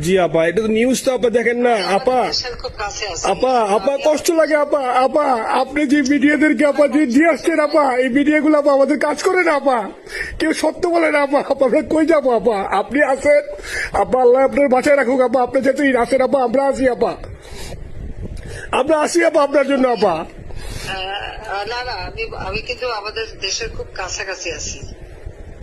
জি আপা এটা তো নিউজ তো আপা দেখেন না আপা। কাছে আছে। আপা আপা কষ্ট লাগে আপা আপা আপনি যে মিডিয়াদেরকে আপা যে দিয়ে আসছেন আপা এই মিডিয়াগুলো আপা আমাদের কাজ করে না আপা। কেউ সত্য বলে না আপা আপা আমরা কই যাব আপা? আপনি আছেন আপা আল্লাহ আপনার বাঁচায় রাখুক আপা আপনি যেহেতু আছেন আপা আমরা আছি আপা। আমরা আসি আপা আপনার জন্য আপা। না না আমি আমি কিন্তু আমাদের দেশের খুব কাছাকাছি আছি।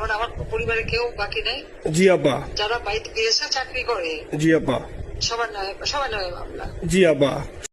মানে আমার পরিবারে কেউ বাকি নেই। জি আব্বা। যারা বাইরে বিদেশে চাকরি করে। জি আব্বা। সবার নয় সবার নয় মামলা। জি আপা